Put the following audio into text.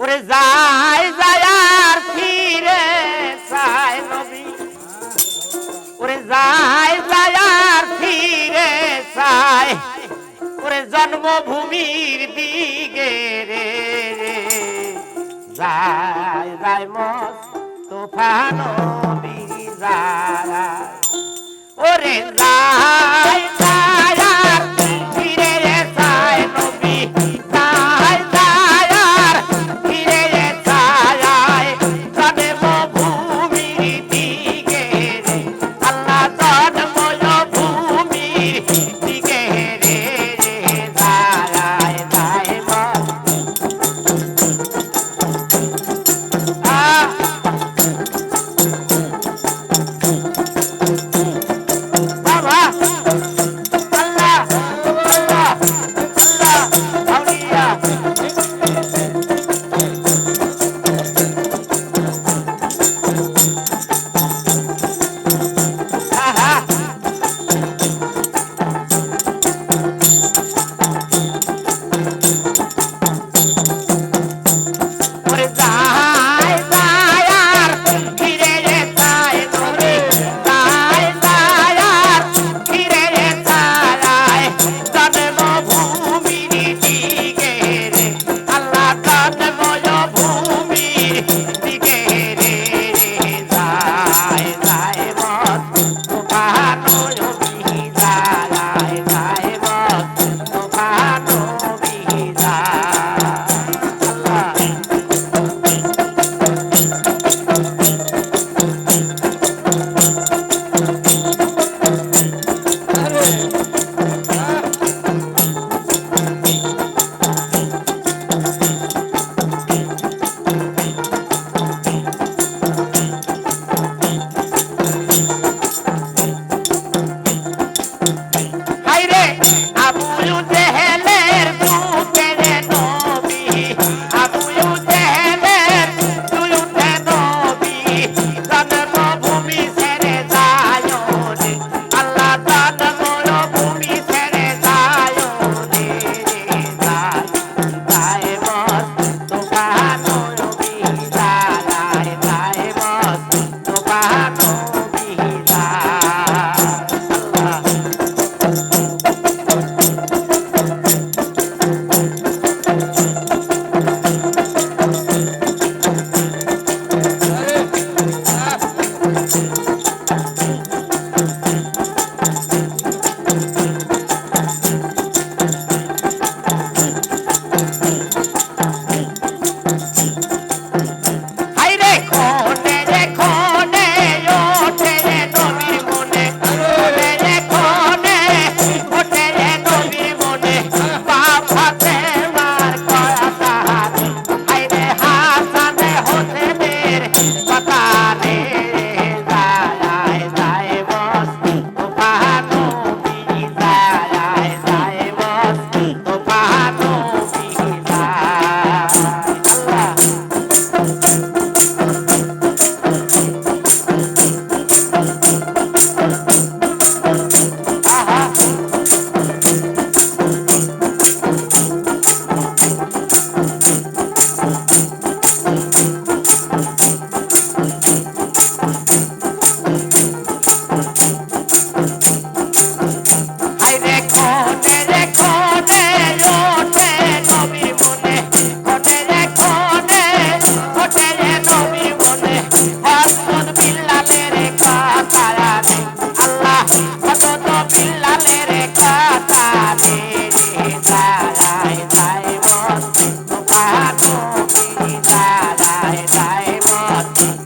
ওরে যায় যায় আর ফিরে চায় নবী। ওরে যায় যায় আর ফিরে চায় ওরে জন্মভূমির দিকে রে যায় যায় মস তুফান যায় ওরে যায় Bye.